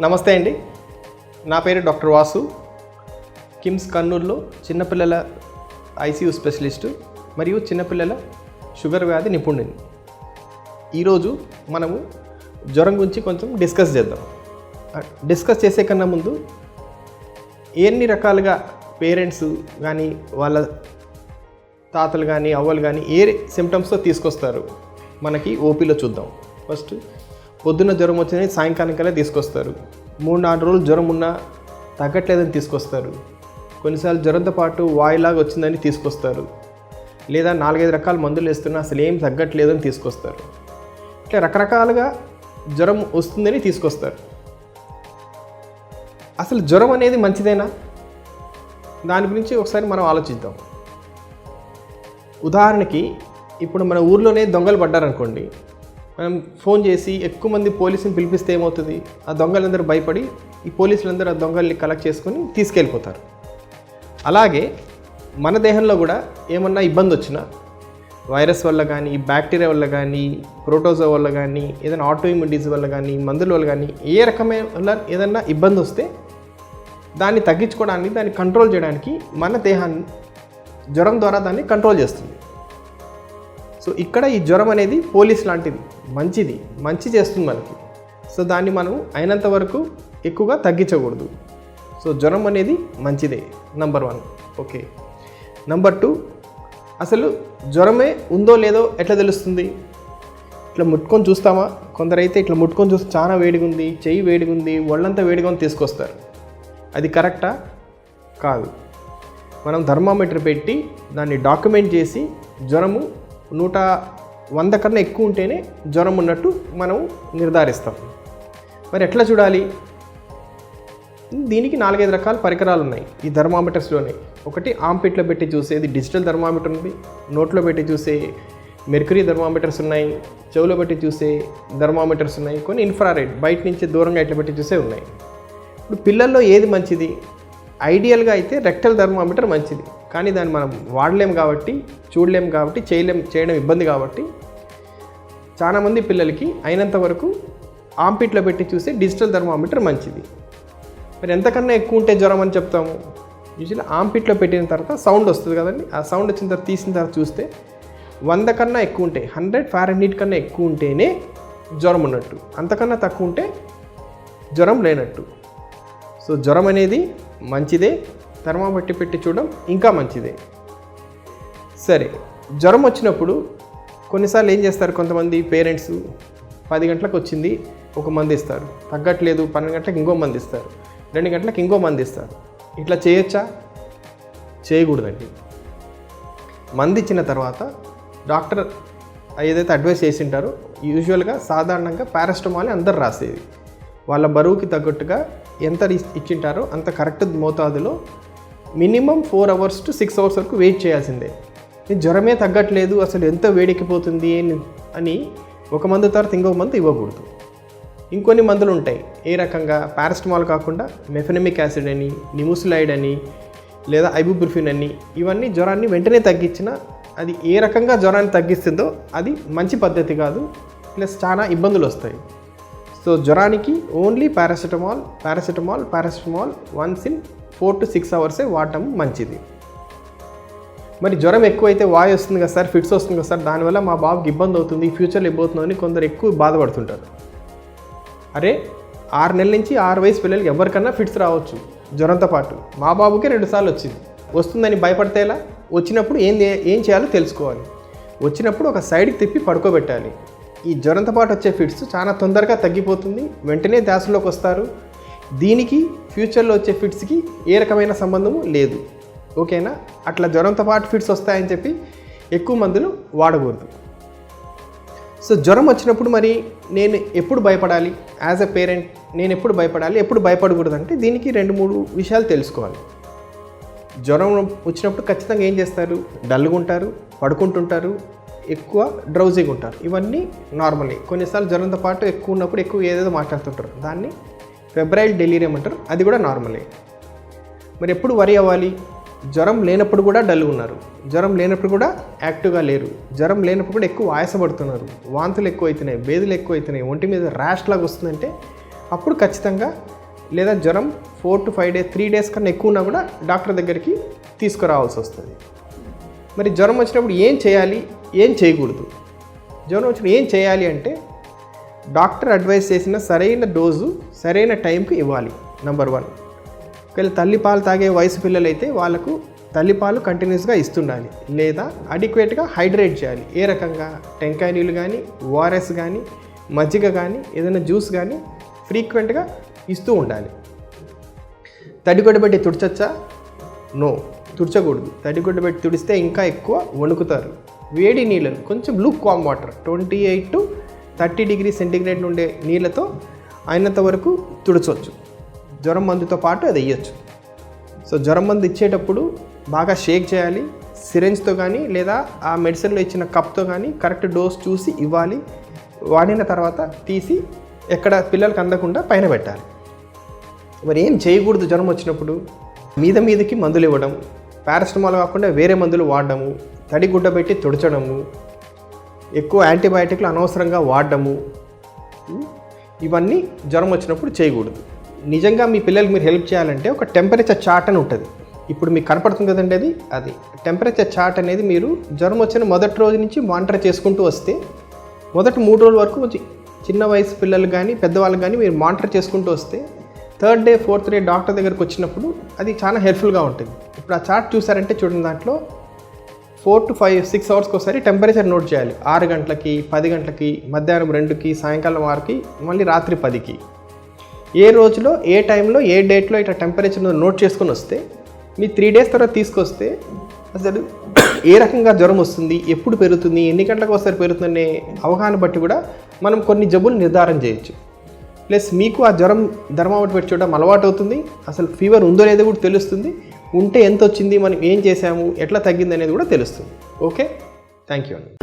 నమస్తే అండి. నా పేరు డాక్టర్ వాసు. కిమ్స్ కర్నూలులో చిన్నపిల్లల ఐసీయూ స్పెషలిస్టు మరియు చిన్నపిల్లల షుగర్ వ్యాధి నిపుణుడిని ఈరోజు మనము జ్వరం గురించి కొంచెం డిస్కస్ చేద్దాం. డిస్కస్ చేసే కన్నా ముందు ఎన్ని రకాలుగా పేరెంట్స్ కానీ వాళ్ళ తాతలు కానీ అవ్వలు కానీ ఏ సిమ్టమ్స్తో తీసుకొస్తారు? మనకి ఓపీలో చూద్దాం. ఫస్ట్ పొద్దున్న జ్వరం వచ్చిందని సాయంకాలంకల్లా తీసుకొస్తారు. మూడు నాలుగు రోజులు జ్వరం ఉన్నా తగ్గట్లేదని తీసుకొస్తారు. కొన్నిసార్లు జ్వరంతో పాటు వాయులాగా వచ్చిందని తీసుకొస్తారు. లేదా నాలుగైదు రకాల మందులు వేస్తున్నా అసలు ఏం తగ్గట్లేదని తీసుకొస్తారు. ఇట్లా రకరకాలుగా జ్వరం వస్తుందని తీసుకొస్తారు. అసలు జ్వరం అనేది మంచిదేనా? దాని గురించి ఒకసారి మనం ఆలోచిద్దాం. ఉదాహరణకి ఇప్పుడు మన ఊర్లోనే దొంగలు పడ్డారనుకోండి. మనం ఫోన్ చేసి ఎక్కువ మంది పోలీసుని పిలిపిస్తే ఏమవుతుంది? ఆ దొంగలందరూ భయపడి ఈ పోలీసులందరూ ఆ దొంగల్ని కలెక్ట్ చేసుకొని తీసుకెళ్ళిపోతారు. అలాగే మన దేహంలో కూడా ఏమన్నా ఇబ్బంది వచ్చినా వైరస్ వల్ల కానీ బ్యాక్టీరియా వల్ల కానీ ప్రోటోజో వల్ల కానీ ఏదైనా ఆటోఇమ్యూన్ వల్ల కానీ మందుల వల్ల కానీ ఏ రకమైన ఏదన్నా ఇబ్బంది వస్తే దాన్ని తగ్గించుకోవడానికి దాన్ని కంట్రోల్ చేయడానికి మన దేహాన్ని జ్వరం ద్వారా దాన్ని కంట్రోల్ చేస్తుంది. సో ఇక్కడ ఈ జ్వరం అనేది పోలీస్ లాంటిది. మంచిది మంచి చేస్తుంది మనకి. సో దాన్ని మనం అయినంత వరకు ఎక్కువగా తగ్గించకూడదు. సో జ్వరం అనేది మంచిదే number one okay number two అసలు జ్వరమే ఉందో లేదో ఎట్లా తెలుస్తుంది? ఇట్లా ముట్టుకొని చూస్తామా? కొందరైతే ఇట్లా ముట్టుకొని చూస్తే చాలా వేడిగా ఉంది చెయ్యి వేడిగా ఉంది ఒళ్ళంతా వేడిగా ఉంది తీసుకొస్తారు. అది కరెక్టా కాదు. మనం థర్మామీటర్ పెట్టి దాన్ని డాక్యుమెంట్ చేసి జ్వరము నూట వంద కన్నా ఎక్కువ ఉంటేనే జ్వరం ఉన్నట్టు మనం నిర్ధారిస్తాం. మరి ఎట్లా చూడాలి? దీనికి నాలుగైదు రకాల పరికరాలు ఉన్నాయి. ఈ థర్మామీటర్స్లోనే ఒకటి ఆంపిట్లో పెట్టి చూసేది డిజిటల్ థర్మామీటర్ ఉంది. నోట్లో పెట్టి చూసే మెర్కరీ థర్మామీటర్స్ ఉన్నాయి. చెవులో పెట్టి చూసే థర్మామీటర్స్ ఉన్నాయి. కొన్ని ఇన్ఫ్రారెడ్ బయట నుంచి దూరంగా ఇట్లా పెట్టి చూసే ఉన్నాయి. ఇప్పుడు పిల్లల్లో ఏది మంచిది? ఐడియల్గా అయితే రెక్టల్ థర్మామీటర్ మంచిది. కానీ దాన్ని మనం వాడలేం కాబట్టి చూడలేం కాబట్టి చేయలేం చేయడం ఇబ్బంది కాబట్టి చాలామంది పిల్లలకి అయినంత వరకు ఆంపిట్లో పెట్టి చూసే డిజిటల్ థర్మామీటర్ మంచిది. మరి ఎంతకన్నా ఎక్కువ ఉంటే జ్వరం అని చెప్తాము? యూజువల్లీ ఆంపిట్లో పెట్టిన తర్వాత సౌండ్ వస్తుంది కదండి. ఆ సౌండ్ వచ్చిన తర్వాత తీసిన తర్వాత చూస్తే వంద కన్నా ఎక్కువ ఉంటే హండ్రెడ్ ఫారెన్హీట్ కన్నా ఎక్కువ ఉంటేనే జ్వరం ఉన్నట్టు. అంతకన్నా తక్కువ ఉంటే జ్వరం లేనట్టు. సో జ్వరం అనేది మంచిదే. థర్మాబట్టి పెట్టి చూడడం ఇంకా మంచిదే. సరే జ్వరం వచ్చినప్పుడు కొన్నిసార్లు ఏం చేస్తారు కొంతమంది పేరెంట్స్? పది గంటలకు వచ్చింది ఒక మంది ఇస్తారు. తగ్గట్లేదు పన్నెండు గంటలకు ఇంకో మంది ఇస్తారు. రెండు గంటలకు ఇంకో మంది ఇస్తారు. ఇట్లా చేయొచ్చా? చేయకూడదండి. మంది ఇచ్చిన తర్వాత డాక్టర్ ఏదైతే అడ్వైస్ చేసింటారో యూజువల్గా సాధారణంగా పారాస్టమాల్ అందరు రాసేది. వాళ్ళ బరువుకి తగ్గట్టుగా ఎంత ఇచ్చింటారో అంత కరెక్ట్ మోతాదులో minimum four hours to six hours వరకు వెయిట్ చేయాల్సిందే. జ్వరమే తగ్గట్లేదు అసలు ఎంత వేడెక్కిపోతుంది అని- అని ఒక మందు తర్వాత ఇంకొక మందు ఇవ్వకూడదు. ఇంకొన్ని మందులు ఉంటాయి. ఏ రకంగా? పారాస్టమాల్ కాకుండా మెఫెనమిక్ యాసిడ్ అని నిముసిలైడ్ అని లేదా ఐబుబ్రిఫిన్ అని ఇవన్నీ జ్వరాన్ని వెంటనే తగ్గించిన అది ఏ రకంగా జ్వరాన్ని తగ్గిస్తుందో అది మంచి పద్ధతి కాదు. ప్లస్ చాలా ఇబ్బందులు వస్తాయి. So జ్వరానికి only paracetamol paracetamol paracetamol once in four to six అవర్సే వాడటం మంచిది. మరి జ్వరం ఎక్కువైతే వాయు వస్తుంది కదా సార్ ఫిట్స్ వస్తుంది కదా సార్ దానివల్ల మా బాబుకి ఇబ్బంది అవుతుంది ఫ్యూచర్లో ఇబ్బంది అని కొందరు ఎక్కువ బాధపడుతుంటారు. అరే ఆరు నెలల నుంచి ఆరు వయసు పిల్లలకి ఎవరికన్నా ఫిట్స్ రావచ్చు జ్వరంతో పాటు. మా బాబుకే రెండుసార్లు వచ్చింది. వస్తుందని భయపడితే ఎలా? వచ్చినప్పుడు ఏం ఏం చేయాలో తెలుసుకోవాలి. వచ్చినప్పుడు ఒక సైడ్కి తిప్పి పడుకోబెట్టాలి. ఈ జ్వరంతో పాటు వచ్చే ఫిట్స్ చాలా తొందరగా తగ్గిపోతుంది వెంటనే దాసులోకి వస్తారు. దీనికి ఫ్యూచర్లో వచ్చే ఫిట్స్కి ఏ రకమైన సంబంధము లేదు. ఓకేనా? అట్లా జ్వరంతో పాటు ఫిట్స్ వస్తాయని చెప్పి ఎక్కువ మందులు వాడకూడదు. సో జ్వరం వచ్చినప్పుడు మరి నేను ఎప్పుడు భయపడాలి? యాజ్ ఎ పేరెంట్ నేను ఎప్పుడు భయపడాలి? ఎప్పుడు భయపడకూడదు అంటే దీనికి రెండు మూడు విషయాలు తెలుసుకోవాలి. జ్వరం వచ్చినప్పుడు ఖచ్చితంగా ఏం చేస్తారు? డల్గా ఉంటారు పడుకుంటుంటారు ఎక్కువ డ్రౌజీగా ఉంటారు. ఇవన్నీ నార్మలే. కొన్నిసార్లు జ్వరంతో పాటు ఎక్కువ ఉన్నప్పుడు ఎక్కువ ఏదేదో మాట్లాడుతుంటారు. దాన్ని ఫెబ్రైల్ డెలీరియం అంటారు. అది కూడా నార్మలే. మరి ఎప్పుడు వరి అవ్వాలి? జ్వరం లేనప్పుడు కూడా డల్ ఉన్నారు. జ్వరం లేనప్పుడు కూడా యాక్టివ్గా లేరు. జ్వరం లేనప్పుడు కూడా ఎక్కువ ఆయాసపడుతున్నారు వాంతులు ఎక్కువ అవుతున్నాయి బేదులు ఎక్కువ అవుతున్నాయి ఒంటి మీద ర్యాష్ లాగా వస్తుందంటే అప్పుడు ఖచ్చితంగా లేదా జ్వరం four to five days three days కన్నా ఎక్కువ ఉన్నా కూడా డాక్టర్ దగ్గరికి తీసుకురావాల్సి వస్తుంది. మరి జ్వరం వచ్చినప్పుడు ఏం చేయాలి? ఏం చేయకూడదు. జ్వరం వచ్చినప్పుడు ఏం చేయాలి అంటే డాక్టర్ అడ్వైస్ చేసిన సరైన డోసు సరైన టైంకి ఇవ్వాలి. నెంబర్ వన్ ఒకవేళ తల్లిపాలు తాగే వయసు పిల్లలైతే వాళ్ళకు తల్లిపాలు కంటిన్యూస్గా ఇస్తుండాలి. లేదా అడిక్వేట్గా హైడ్రేట్ చేయాలి. ఏ రకంగా? టెంకాయ నీళ్ళు కానీ ఓఆర్ఎస్ కానీ మజ్జిగ కానీ ఏదైనా జ్యూస్ కానీ ఫ్రీక్వెంట్గా ఇస్తూ ఉండాలి. తడిగొడ్డ పెట్టి తుడచచ్చా? నో తుడచకూడదు. తడిగొడ్డ తుడిస్తే ఇంకా ఎక్కువ వణుకుతారు. వేడి నీళ్ళను కొంచెం lukewarm water twenty eight to thirty degree centigrade ఉండే నీళ్ళతో అయినంత వరకు తుడచవచ్చు జ్వరం మందుతో పాటు అది వేయచ్చు. సో జ్వరం మందు ఇచ్చేటప్పుడు బాగా షేక్ చేయాలి. సిరెంజ్తో కానీ లేదా ఆ మెడిసిన్లో ఇచ్చిన కప్తో కానీ కరెక్ట్ డోస్ చూసి ఇవ్వాలి. వాడిన తర్వాత తీసి ఎక్కడ పిల్లలకు అందకుండా పైన పెట్టాలి. మరి ఏం చేయకూడదు జ్వరం వచ్చినప్పుడు? మీద మీదకి మందులు ఇవ్వడం పారాసిటమాల్ కాకుండా వేరే మందులు వాడడము తడి గుడ్డ పెట్టి తుడచడము ఎక్కువ యాంటీబయాటిక్లు అనవసరంగా వాడడము ఇవన్నీ జ్వరం వచ్చినప్పుడు చేయకూడదు. నిజంగా మీ పిల్లలకి మీరు హెల్ప్ చేయాలంటే ఒక టెంపరేచర్ చార్ట్ అని ఉంటుంది. ఇప్పుడు మీకు కనపడుతుంది కదండి అది? అది. టెంపరేచర్ చార్ట్ అనేది మీరు జ్వరం వచ్చిన మొదటి రోజు నుంచి మానిటర్ చేసుకుంటూ వస్తే మొదటి మూడు రోజుల వరకు కొంచెం చిన్న వయసు పిల్లలు కానీ పెద్దవాళ్ళు కానీ మీరు మానిటర్ చేసుకుంటూ వస్తే third day fourth day doctor దగ్గరకు వచ్చినప్పుడు అది చాలా హెల్ప్ఫుల్గా ఉంటుంది. ఇప్పుడు ఆ చార్ట్ చూసారంటే చూడండి దాంట్లో ఫోర్ టు ఫైవ్ సిక్స్ అవర్స్కి ఒకసారి టెంపరేచర్ నోట్ చేయాలి. ఆరు గంటలకి పది గంటలకి మధ్యాహ్నం రెండుకి సాయంకాలం ఆరుకి మళ్ళీ రాత్రి పదికి. ఏ రోజులో ఏ టైంలో ఏ డేట్లో ఇట్లా టెంపరేచర్ నోట్ చేసుకొని వస్తే మీ త్రీ డేస్ తర్వాత తీసుకొస్తే అసలు ఏ రకంగా జ్వరం వస్తుంది ఎప్పుడు పెరుగుతుంది ఎన్ని గంటలకు ఒకసారి పెరుగుతుందనే అవగాహన బట్టి కూడా మనం కొన్ని జబ్బులు నిర్ధారణ చేయొచ్చు. ప్లస్ మీకు ఆ జ్వరం ధర్మావటి పెట్టి చూడడం అలవాటు అవుతుంది అసలు ఫీవర్ ఉందో లేదో కూడా తెలుస్తుంది ఉంటే ఎంత వచ్చింది మనం ఏం చేసాము ఎట్లా తగ్గింది అనేది కూడా తెలుస్తుంది. ఓకే? థ్యాంక్ యూ అండి